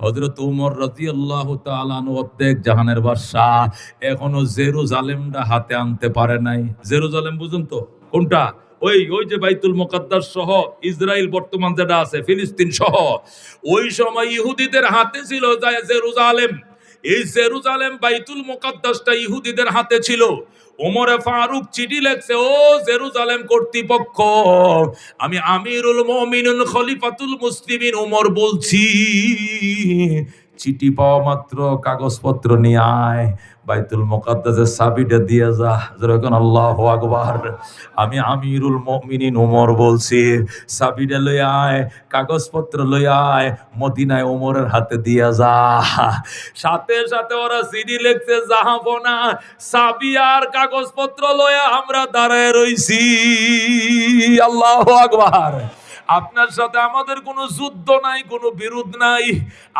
হজরত উমর রাজি আল্লাহ অর্ধেক জাহানের বাদশাহ, এখনও জেরুজালেমটা হাতে আনতে পারে নাই। জেরুজালেম বুঝুন তো, কোনটা? ওই ওই যে বাইতুল মোকাদ্দাস সহ ইসরায়েল বর্তমান যেটা আছে, ফিলিস্তিন সহ, ওই সময় ইহুদিদের হাতে ছিল জেরুজালেম। এই জেরুজালেম, বাইতুল মোকাদ্দাসটা ইহুদিদের হাতে ছিল। ওমরে ফারুক চিঠি লেখছে, ও জেরুজালেম কর্তৃপক্ষ, আমি আমিরুল মমিনুল খলিফাতুল মুসলিমিন ওমর বলছি। চিঠি পাওয়া মাত্র কাগজপত্র নিয়ে আয় বাইতুল মোকাদ্দাসের সাবিটা দিয়ে যা। যেরকম আল্লাহ আকবার। আমি আমিরুল মমিনিন ওমর বলছি সাবিটা লই আয়, কাগজপত্র লই আয়, মদিনায় ওমরের হাতে দিয়া যা। সাথে সাথে ওরা সিডি লিখতে যাহাবো না সাবি আর কাগজপত্র লয়া আমরা দাঁড়ায় রইছি। আল্লাহ আকবার। আপনার সাথে আমাদের কোনো যুদ্ধ নাই, কোনো বিরোধ নাই।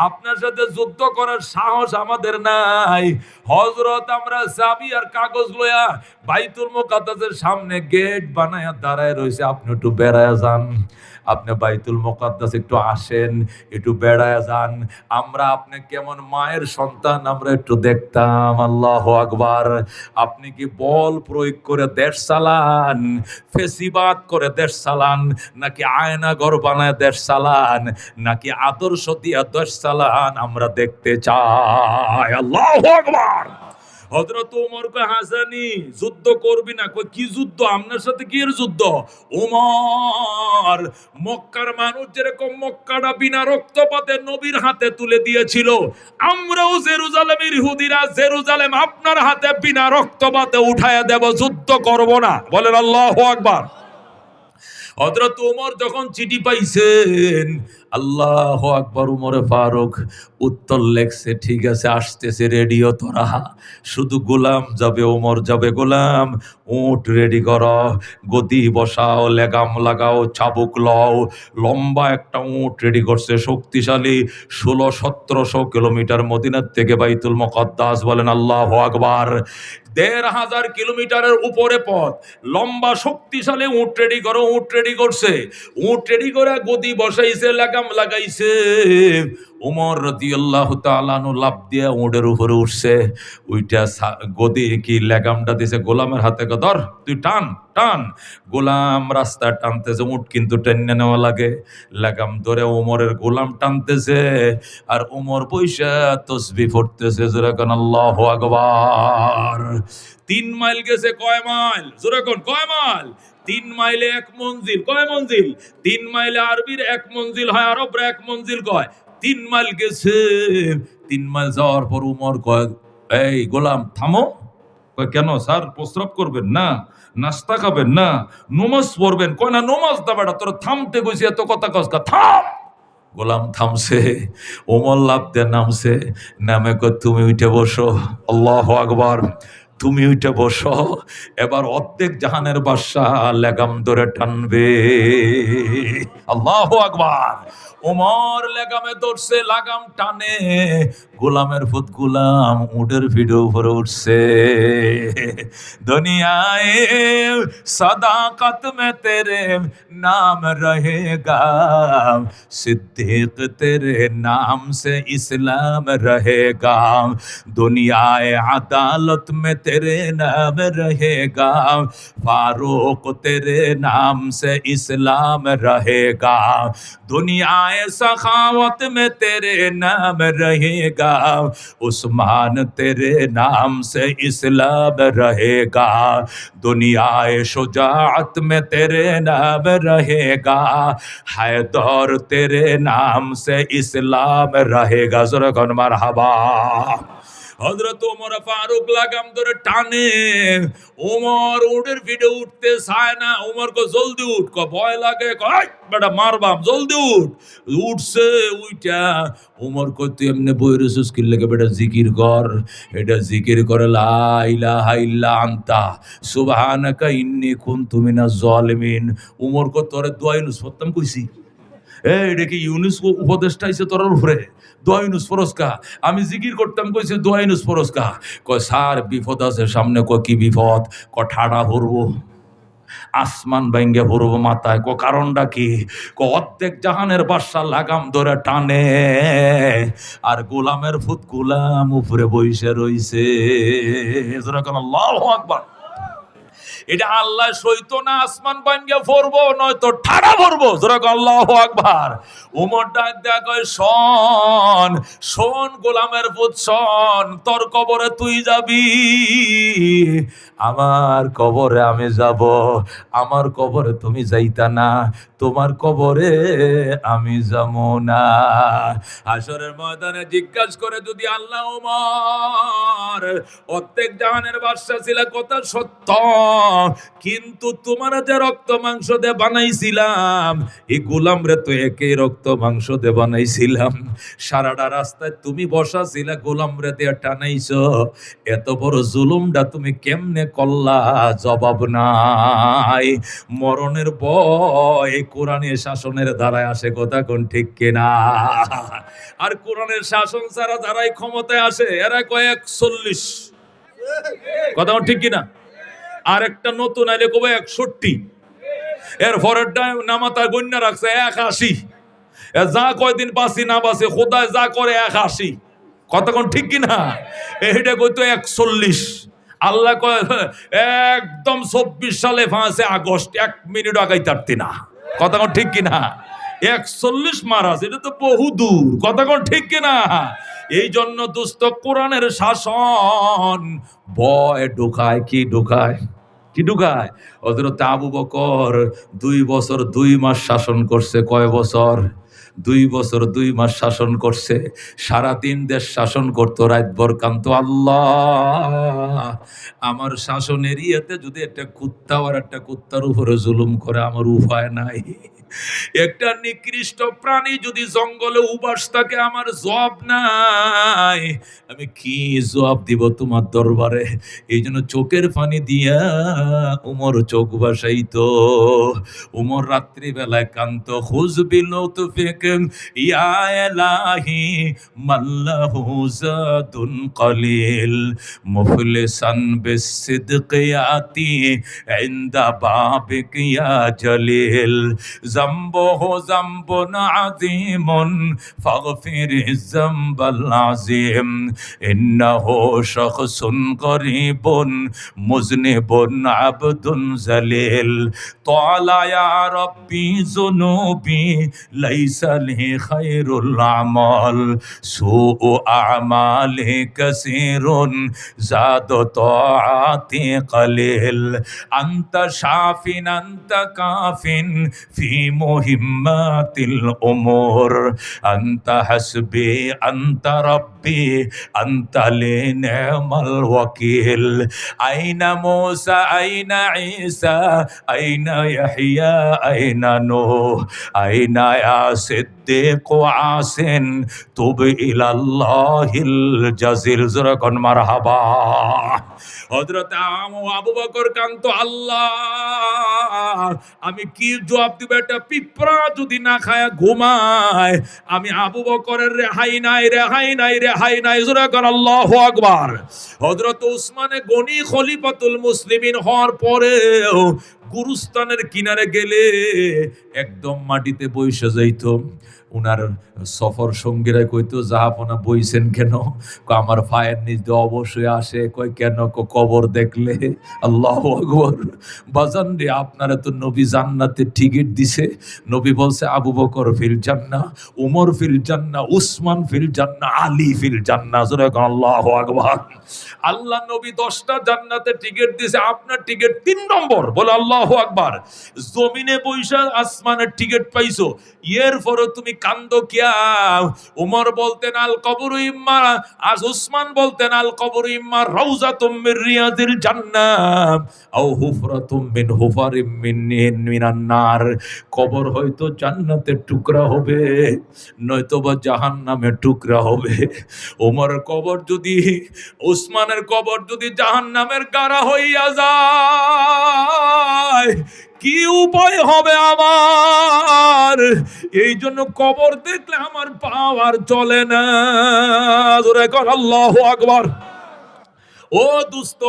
আপনার সাথে যুদ্ধ করার সাহস আমাদের নাই। হজরত আমরা চাবি আর কাগজ লয়া বাইতুল মোকাদ্দাসের সামনে গেট বানায়া দাঁড়ায় রয়েছে আপনি একটু বেড়ায় যান। আপনি বাইতুল মোকাদ্দাস একটু আসেন, একটু বেড়ায় যান। আমরা আপনি কেমন মায়ের সন্তান, আমরা একটু দেখতাম, আল্লাহ আকবার। আপনি কি বল প্রয়োগ করে দেশ চালান, ফেসিবাদ করে দেশ চালান, নাকি আয়না ঘর বানায় দেশ চালান, নাকি আদর্শ দিয়া দেশ চালান, আমরা দেখতে চাই। আল্লাহ আকবার! হজরত ওমর কয় হাসানি যুদ্ধ করবি না। কই কি যুদ্ধ? আপনার সাথে কি এর যুদ্ধ? ওমর মক্কার মানুষ যেরকম মক্কাটা বিনা রক্তপাতে নবীর হাতে তুলে দিয়েছিল, আমরাও জেরুজালেমের ইহুদিরা জেরুজালেম আপনার হাতে বিনা রক্তপাতে উঠায় দেব, যুদ্ধ করব না। বলেন আল্লাহ আকবার। হজরত উমর যখন চিঠি পাইছেন আল্লাহ আকবর, উমরে ফারুক। উত্তর লেখছে, ঠিক আছে, আসতেছে রেডিও তোরা। শুধু গোলাম যাবে ওমর যাবে, গোলাম। উঁট রেডি কর। গদি বসাও, লেগাম লাগাও, চাবুক লও। লম্বা একটা উট রেডি করছে, শক্তিশালী। ষোলো, সতেরোশো কিলোমিটার মদিনার থেকে বাইতুল মকদ্দাস বলেন, আল্লাহ আকবার। দেড় হাজার কিলোমিটারের উপরে পথ। লম্বা, শক্তিশালী উঁট রেডি করো উট রেডি করছে। উঁট রেডি করে গদি বসাইছে, লাগাম লাগাইছে। উমর রাদিয়াল্লাহু তাআলাহু লাভ দিয়ে উটের উপরে উঠছে। ওইটা গদি কি লেগামটা দিছে, গোলামের হাতে ধর, তুই টান টান। গোলাম রাস্তা টানতেছে, উট কিন্তু টেনে নেওয়া লাগে। লাগাম ধরে উমরের গোলাম টানতেছে, আর উমর পয়সা তসবি পড়তেছে যেরকম আল্লাহ আকবার। তিন মাইল গেছে কয় মাইল? যেরকম কয় মাইল? তিন মাইলে এক মঞ্জিল, কয় মঞ্জিল? তিন মাইলে আরবির এক মঞ্জিল হয়, আরবরা এক মঞ্জিল কয়? তিন মাইল গেছে, তিন মাইল যাওয়ার পর উমর কয়, এই গোলাম, থামো। কেন স্যার, প্রস্রাব করবেন না, নাস্তা খাবেন না, নমাজ পড়বেন। কয়, না, নমাজ দা বেটা, তোর থামতে গেছি এত কথা কসকা থাম। গোলাম থামছে ওমর লাভ নামছে, নামে কয়, তুমি উঠে বসো। আল্লাহ আকবার, তুমি উঠে বসো। এবার অর্ধেক জাহানের বাদশাহ লেগাম ধরে টানবে। আল্লাহ আকবার ওমর লেগামে ধরছে লাগাম টানে গোলামের ফুত গোলাম উটের ভিডিও উপরে উঠছে दुनियाए सदाकत में तेरे नाम रहेगा सिद्दीक तेरे नाम से इस्लाम रहेगा दुनियाए अदालत में तेरे नाम रहेगा फारूक तेरे नाम से इस्लाम रहेगा दुनियाए सखावत में तेरे नाम रहेगा। उस्मान तेरे नाम से इस्लाम रहेगा। दुनियाए शुजाअत में तेरे नाम रहेगा। हैदर तेरे नाम से इस्लाम रहेगा। जरगन मरहबा। হজরত ওমর ফারুক লাগাম ধরে টানে। ওমর উঠের ভিডিও উঠতে চায় না। ওমর কো জলদি উঠ কো ভয় লাগে, কয় বেটা মারবাম জলদি উঠ। উঠছে উইটা ওমর কই তুই এমনি বই রসুস কি লেগে, বেটা, জিকির কর? এটা জিকির করে, লা ইলাহা ইল্লা আনতা, সুবহানাকা ইন্নী কুনতু মিনাজ জালিমিন। ওমর কো তোরে দোয়া ইউনুস কইছি। এ এটা কি ইউনেস্কো উপদেষ্টা আইছে তোর উপরে? দোয়া ইউনুস ফরস্কা আমি জিকির করতাম, কইছে দোয়া ইউনুস ফরস্কা কয়, স্যার, বিপদ আছে সামনে, কয়, কি বিপদ? ক ঠাডা ভরবো, আসমান ভাঙ্গে পড়ব মাথায় ক কারণটা কি? কো অর্ধেক জাহানের বাসা লাগাম ধরে টানে, আর গোলামের ফুত গোলাম উপরে বইসে রইছে। আকবার। এটা আল্লাহ সইতো না আসমান ভাঙ্গে পড়ব নয়তো ঠাড়া পড়ব যেরকম আল্লাহ আকবার। উমর ডাক কয় শোন শোন গোলামের পুত, শোন, তোর কবরে তুই যাবি। আমার কবরে আমি যাব, আমার কবরে তুমি যাইতা না, তোমার কবরে আমি যাব না। আসরের ময়দানে জিজ্ঞাসা করে যদি আল্লাহ উমর প্রত্যেক জাহানের বাদশা ছিল কথা সত্য? কিন্তু তোমার যে রক্ত মাংস দিয়ে বানাইছিলাম এই গোলাম রে তো একই রক্ত মাংস দিয়ে বানাইছিলাম। সারাটা রাস্তায় তুমি বসা ছিলা গোলাম রে দিয়ে টানাইছো। এত বড় জুলুমটা তুমি কেমনে করলা? জবাব নাই। মরণের ভয় কোরআনের শাসনের দ্বারায় আসে, কথা কোন ঠিক কিনা? আর কোরআনের শাসন ছাড়া যারাই ক্ষমতায় আসে, এরা কয়েক চল্লিশ কথা ঠিক কিনা? আর একটা নতুন আইলে কবে একষট্টি। এর পরেরটা নামাতা গণ্যা রাখছে এক আশি যা কয়দিন বাসি না বাসি খোদায় যা করে এক আশি কতক্ষণ ঠিক কিনা এইটা কইতো একচল্লিশ। আল্লাহ কয়, একদম চব্বিশ সালে ফাঁসে আগস্ট, এক মিনিট আগাই তারতি না। কতক্ষণ ঠিক কিনা একচল্লিশ মারাজ, এটা তো বহু দূর। কতক্ষণ ঠিক কিনা এই জন্য দুস্থ কোরআনের শাসন ভয় ঢুকায় কি ঢুকায়? কি ঢুকায়? হজরত আবু বকর দুই বছর দুই মাস শাসন করছে। কয় বছর? দুই বছর দুই মাস শাসন করছে। সারা দিন দেশ শাসন করতো রাতভর কান্ত আল্লাহ! আমার শাসনের ইয়েতে যদি একটা কুত্তা, আর একটা কুত্তার উপরে জুলুম করে, আমার উপায় নাই। একটা নিকৃষ্ট প্রাণী যদি জঙ্গলে উবাস থাকে, আমার জব নাই। আমি কি জব দিব তোমার দরবারে? এই জন্য চোখের পানি দিয়া উমর চোখ বাসাইতো উমর রাত্রিবেলায় কান্ত ইনদা বাবিক ইয়া জলিল। ذنبه ذنب عظيم فاغفر الذنب العظيم إنه شخص غريب مذنب عبد ذليل طال يا ربي ذنوبي ليس لي خير الأعمال سوء أعمالي كثير زاد طاعتي قليل أنت شاف أنت كاف في মুহিম্মাতিল উমুর আন্তা হাসবি আন্তা রব্বি আন্তা লিনিমাল ওয়াকিল আইনা মুসা আইনা ঈসা আইনা ইয়াহইয়া আইনা নূহ আইনা ইয়া সিদ্দিক ওয়া আসিন তুব ইলাল্লাহিল জাজিল যরাকন মারহাবা হযরত আম আবু বকর কান্ত, আল্লাহ! আমি কি জবাব দিব? এটা পিঁপড়া যদি না খায়, ঘুমায়। আমি আবু বকরের রেহাই নাই রে হাই নাই রে হাই নাই। জোরে কর, আল্লাহু আকবার। হযরত উসমানে গনি খলিফাতুল মুসলিমিন হওয়ার পরেও গুরুস্থানের কিনারে গেলে একদম মাটিতে বইসে যাইত। উনার সফর সঙ্গীরা কইতো জাহাপনা বইছেন কেন? আমার ফায়ের নিজ অবশ্যই আসে। কয়, কেন? কবর দেখলে। আল্লাহ আকবর। বাজান রে, আপনারা তো নবী জান্নাতে টিকিট দিছে। নবী বলছে, আবু বকর ফিল জান্না উমর ফিল জান্না উসমান ফিল জান্না আলী ফিল জান্না আল্লাহ আকবর। আল্লাহ নবী দশটা জান্নাতে টিকিট দিছে, আপনার টিকিট তিন নম্বর। বলে, আল্লাহ আকবার। জমিনে বৈশা আসমানের টিকিট পাইছো এর পরে তুমি কান্দ কিয়া? উমর বলতেন, আল কবর ইম্মা আজ উসমান বলতেন, আল কবর ইম্মা রৌজা তুমির রিয়াদিল জান্নাত আও হুফার মিন মিনান নার। কবর হয়তো জান্নাতের টুকরা হবে নয়তো বা জাহান্নামের টুকরা হবে। ওমর কবর যদি, উসমানের কবর যদি জাহান্নামের গাড়া হইয়া যায় কি উপায় হবে আমার? এই জন্য কবর দেখলে আমার পাওয়ার চলে না। আল্লাহ আকবার। ও দুস্ত,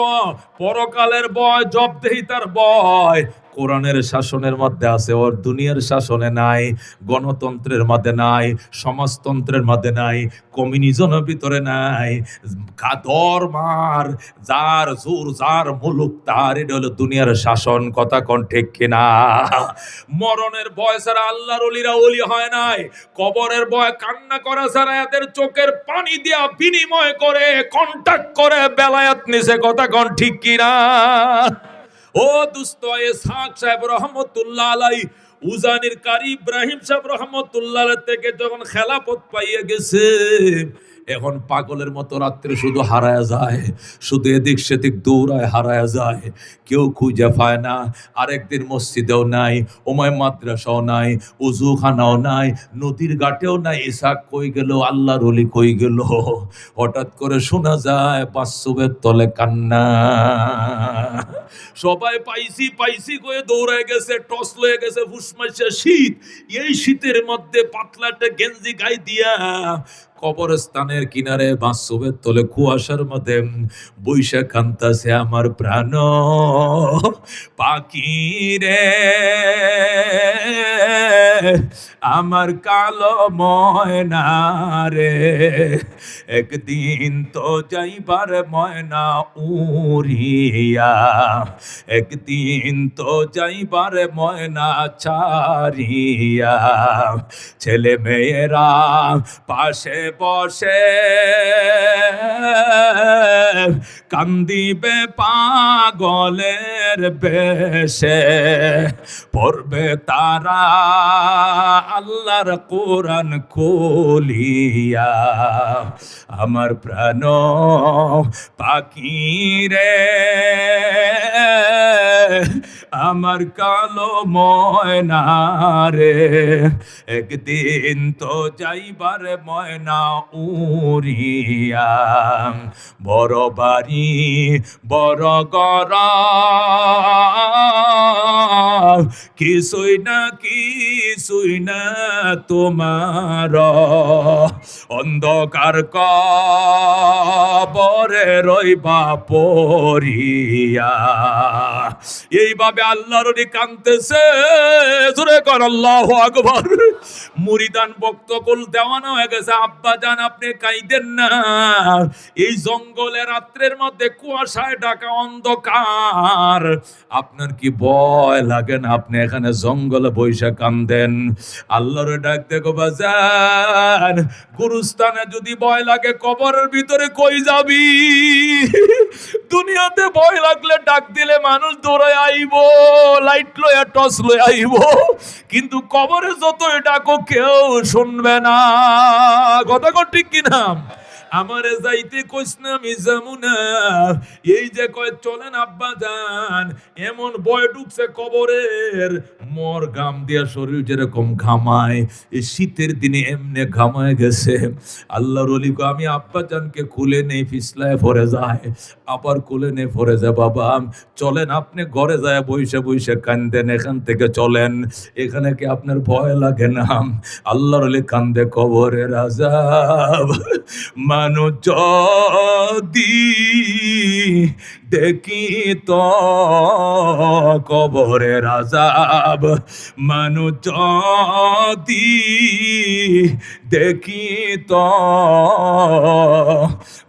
পরকালের বয় জবদেহিতার বয় কোরআনের শাসনের মধ্যে আছে, ওর দুনিয়ার শাসনে নাই, গণতন্ত্রের মধ্যে নাই, সমাজতন্ত্রের মধ্যে নাই, কমিউনিজমের ভিতরে নাই কাদর মার, যার জোর, যার মুলুক, তার এটা হলো দুনিয়ার শাসন, কথা কোন ঠিক কিনা? মরণের ভয় ছাড়া আল্লাহর অলিরা অলি হয় নাই, কবরের ভয় কান্না করা ছাড়া এদের চোখের পানি দিয়া বিনিময় করে কন্টাক্ট করে, বেলায়াত নিছে, কথা কোন ঠিক কিনা? ও দুস্ত ইসহাক সাহেব রহমতুল্লাহ আলাই, উজানির কারি ইব্রাহিম সাহেব রহমতুল্লাহ থেকে যখন খেলাপথ পাইয়ে গেছে এখন পাগলের মতো রাত্রে শুধু হারায় যায়, শুধু এদিক সেদিক দৌড়ায় হারায় যায়। কেউ খুঁজে পায় না, আরেকদিন মসজিদেও নাই ওমায় মাদ্রাসাও নাই, উজুখানাও নাই, নদীর ঘাটেও নাই। ইসাক কই গেল, আল্লাহর অলি কই গেল? হঠাৎ করে শোনা যায় বাস্তবের তলে কান্না। সবাই পাইছি পাইছি কয়ে দৌড়ায় গেছে, টস লয়ে গেছে ফুসমাইছে শীত। এই শীতের মধ্যে পাতলা একটা গেঞ্জি গাই দিয়া কবরস্থানের কিনারে বাঁশবের তলে কুয়াশার মধ্যে বৈশাখ কান্তাছে আমার প্রাণ। পাখি রে, আমার কালো ময়না রে, একদিন তো যাইবার ময়না উড়িয়া, একদিন তো যাইবার ময়না ছাড়িয়া ছেলে মেয়েরা পাশে বসে। কান্দিবে পাগলের বেশে। পড়বে তারা আল্লাহর কোরআন খুলিয়া। আমার প্রাণ পাখি রে। আমার কালো ময়না রে। একদিন তো যাইবার ময়না উড়িয়া। বড় বাড়ি বড় গর কিছুই না কিছুই না তোমার অন্ধকার কবরে রইবা পরিয়া এইভাবে আল্লাহর কানতেছে জোরে কর, আল্লাহ আকবর। মুরিদান বক্তকুল দেওয়ানো হয়ে গেছে। আব্বা জান, আপনি কাইদেন না। এই জঙ্গলে রাত্রের মধ্যে কুয়াশায় ঢাকা অন্ধকার। আপনার কি ভয় লাগে না? আপনি এখানে জঙ্গলে বৈশা কান্দেন। আল্লাহরে ডাক দেখো বাজান, গুরুস্থানে যদি ভয় লাগে কবরের ভিতরে কই যাবি? দুনিয়াতে ভয় লাগলে ডাক দিলে মানুষ দৌড়ে আইব লাইট লয়া টস লয়ে আইব। কিন্তু কবরে যতই ডাকো কেউ শুনবে না। কথা ঠিক কিনা? আমারে যাইতে কইস না আমি যামু না। এই যে কয় চলেন আব্বা যান। এমন বয় ঢুকছে কবরের। মর গাম দিয়া শরীর যেরকম ঘামায় এই শীতের দিনে এমনে ঘামায় গেছে। আল্লাহর অলি কয়, আমি আব্বা জানকে খুলে নেই ফিসলায় ভরে যায়। আবার খুলে নেই ভরে যায় বাবা। চলেন আপনি ঘরে যায় বইসে বইসে কান্দেন এখান থেকে চলেন। এখানে কি আপনার ভয় লাগে না? আল্লাহর অলি কান্দে কবরের আজাব মানুষ যদি দেখি তো কবরের আজাব মানুষ যদি দেখি তো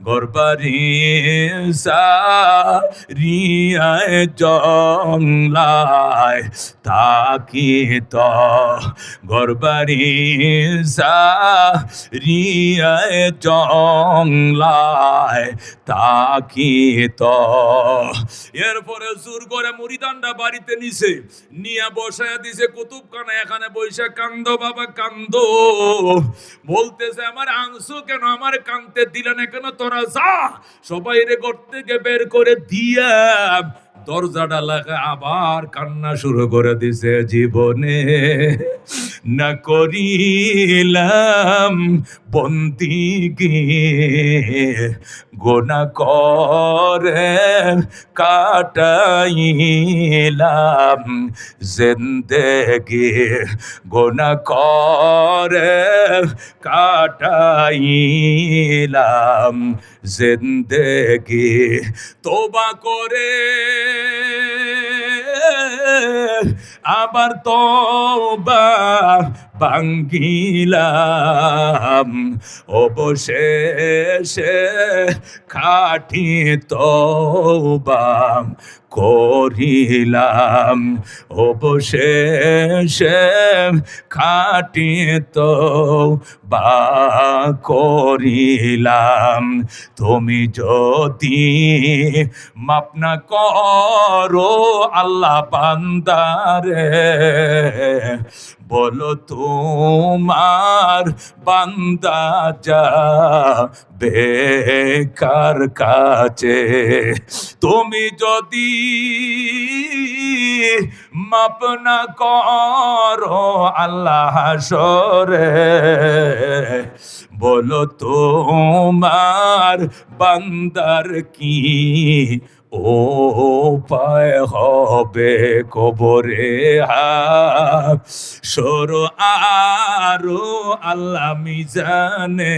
গরবারি সারিয়ায় জংলায় তাকি তো গরবারি সারিয়ায় জংলায় তাকি তো এরপরে জোর করে মুড়িদানটা বাড়িতে নিছে, নিয়ে বসায় দিছে কুতুবখানা, এখানে বসে কান্দ, বাবা কান্দ। বলতেছে, আমার আংশু কেন আমার কানতে দিলেন কেন তোরা যা সবাই রে ঘর থেকে বের করে দিয়া দরজাটা লাগা আবার কান্না শুরু করে দিছে, জীবনে না করিলাম বন্দিগি গোনা করে কাটাইলাম জিন্দেগি। গোনা করে কাটাইলাম জিন্দেগি। তোবা করে আবার তো ভাঙ্গিলাম। অবশেষে খাটি তওবা করিলাম। অবশেষে খাটি তো বা করিলাম। তুমি যদি মাপ না করো, আল্লাহ বান্দারে বলো তোমার বান্দা যা বেকার কাছে? তুমি যদি মাপ না করো আল্লাহ সরে বলো তোমার বান্দার কি ও পায় হবে কবরে হাব আরও আল্লাহ মিজানে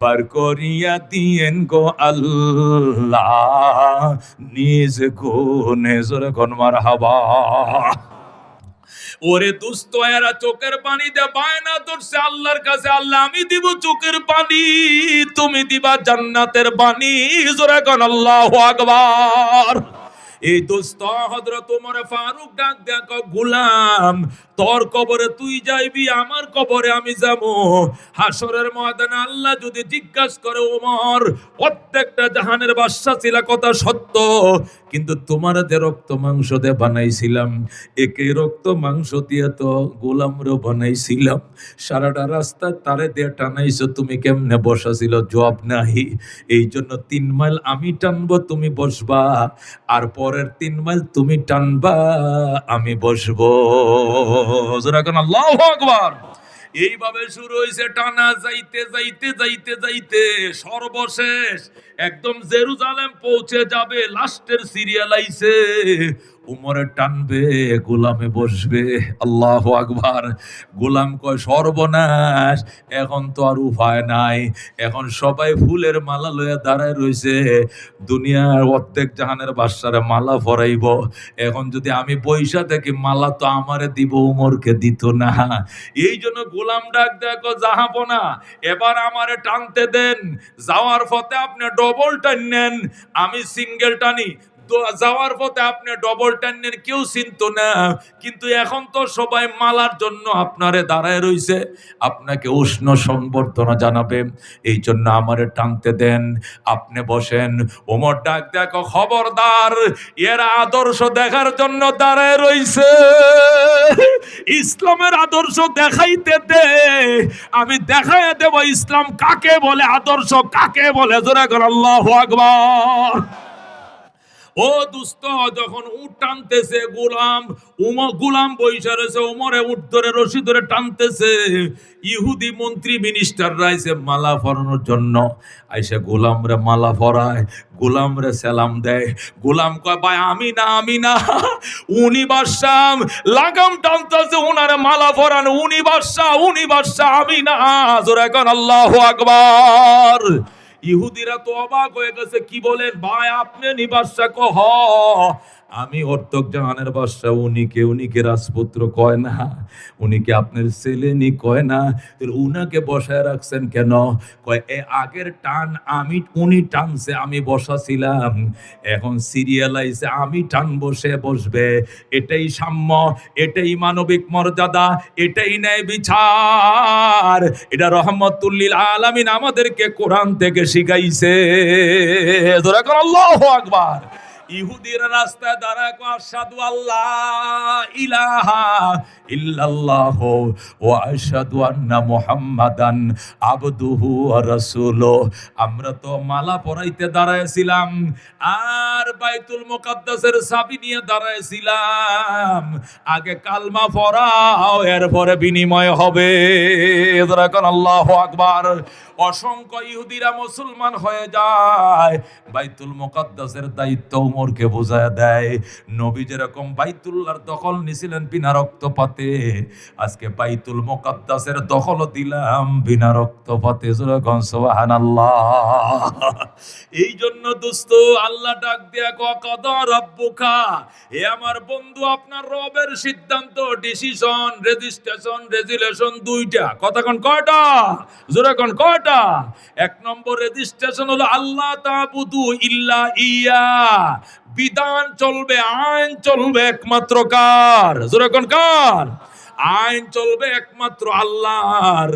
পার করিয়া দিয়েন গো আল্লাহ, নিজ গুণে, জোরে কোন মার হাবা ওরে দুস্থ এরা চোখের পানি দে বায়না ধরছে। আল্লাহর কাছে আল্লাহ, আমি দিব চোখের পানি, তুমি দিবা জান্নাতের পানি জোরে কন আল্লাহ আকবার। এই দোস্ত হযরত ওমর ফারুক ডাক দেখো গোলাম, তোর কবরে তুই যাইবি, আমার কবরে আমি যাব। হাসরের ময়দানে আল্লাহ যদি জিজ্ঞাসা করে, ওমর, প্রত্যেকটা জাহানের বাদশা ছিল কথা সত্য, কিন্তু তোমার যে রক্ত মাংস দিয়ে বানাইছিলাম, একে রক্ত মাংস দিয়ে তো গোলামরও বানাইছিলাম। সারাটা রাস্তা তারে দিয়ে টানাইছো, তুমি কেমনে বসাছিল জবাব নাহি? এই জন্য তিন মাইল আমি টানবো, তুমি বসবা। আর পরের তিন মাইল তুমি টানবা, আমি বসবো। আল্লাহ আকবার। এইভাবে শুরু হয়েছে টানা, যাইতে যাইতে যাইতে যাইতে। সর্বশেষ একদম জেরুজালেম পৌঁছে যাবে, লাস্টের সিরিয়াল আইছে। উমরে টানবে, গোলামে বসবে। আল্লাহ আকবার। গোলাম কয়, সর্বনাশ, এখন তো আর উপায় নাই। এখন সবাই ফুলের মালা লইয়া দাঁড়ায় রইছে। দুনিয়ার অর্ধেক জাহানের বাসারে মালা ফরাইব এখন যদি আমি পয়সা থেকে মালা তো আমারে দিব, উমরকে দিত না। এই জন্য গোলাম ডাক দেখো যাহাবো না এবার আমারে টানতে দেন। যাওয়ার পথে আপনি ডবল টান নেন। আমি সিঙ্গেল টানি। যাওয়ার পথে আপনি ডবল টান্নের কেউ চিনত না। কিন্তু এখন তো সবাই মালার জন্য আপনারে দাঁড়ায় রইছে। আপনাকে উষ্ণ সংবর্ধনা জানাবে। এই জন্য আমারে টানতে দেন। আপনি বসেন। ওমর ডাক দেখো, খবরদার, এরা আদর্শ দেখার জন্য দাঁড়ায় রইছে। ইসলামের আদর্শ দেখাইতে দে। আমি দেখাই দেব ইসলাম কাকে বলে আদর্শ, কাকে বলে? জোরে কর আল্লাহ আকবার। ও দুস্থ যখন উঠ টানতেছে, গোলাম, উম, গোলাম বৈশা রয়েছে, উমরে উঠ ধরে, রশি ধরে টানতেছে। ইহুদি মন্ত্রী মিনিস্টার রাইছে মালা ফরানোর জন্য। আইসে গোলামরে মালা ফরায়, গোলামরে সালাম দেয়। গোলাম কয়, ভাই, আমি না আমি না, উনি বাদশাহ, লাগাম টানতেছে, উনারে মালা ফরান, উনি বাদশাহ উনি বাদশাহ, আমি না। জোরে এখন আল্লাহু আকবার। ইহুদিরা তো অবাক হয়ে গেছে। কি বলেন? ভাই আপনি নিবাস কহ আমি অর্থক জাহানের বাদশাহ উনিকে উনিকে রাজপুত্র? কয় না। উনিকে আপনার ছেলে নি? কয় না। উনাকে বসায় রাখছেন কেন? কয়, এ আগের টান আমি, উনি টানছে, আমি বসাছিলাম। এখন সিরিয়াল আইছে, আমি টান বসে বসবে। এটাই সাম্য, এটাই মানবিক মর্যাদা, এটাই ন্যায় বিচার। এটা রহমতুল্লিল আলামিন আমাদেরকে কোরআন থেকে শিখাইছে। আকবার। ইহুদিরা রাস্তায় দাঁড়ায় কো আশহাদু আল্লাহ ইলাহা ইল্লাল্লাহ ওয়া আশহাদু আন্না মুহাম্মাদান আবদুহু ওয়া রাসূলুহু। আমরা তো মালা পরাইতে দাঁড়ায়ছিলাম আর বাইতুল মুকাদ্দাসের চাবি নিয়ে দাঁড়ায়ছিলাম আগে কালমা পড়াও, এরপরে বিনিময় হবে। এরা কোন আল্লাহু আকবার। অসংখ্য ইহুদিরা মুসলমান হয়ে যায়। বাইতুল মুকাদ্দাসের দায়িত্ব ওমরকে বোঝায় দেয়, নবী যেরকম বাইতুল্লাহর দখল নিছিলেন বিনা রক্তপাতে, আজকে বাইতুল মোকাদ্দাসের দখল দিলাম বিনা রক্তপাতে সুবহানাল্লাহ। এই জন্য দোস্ত, আল্লাহ ডাক দিয়া কদা রব্বুকা, হে আমার বন্ধু, আপনার রবের সিদ্ধান্ত ডিসিশন রেজিস্ট্রেশন রেজুলেশন দুইটা। কোন কয়টা? জোরে কয়টা? এক নম্বর রেজিস্ট্রেশন হলো, আল্লাহ তাবুদু ইল্লা ইয়া। বিধান চলবে আইন চলবে একমাত্র কার? কার? আইন চলবে একমাত্র আল্লাহর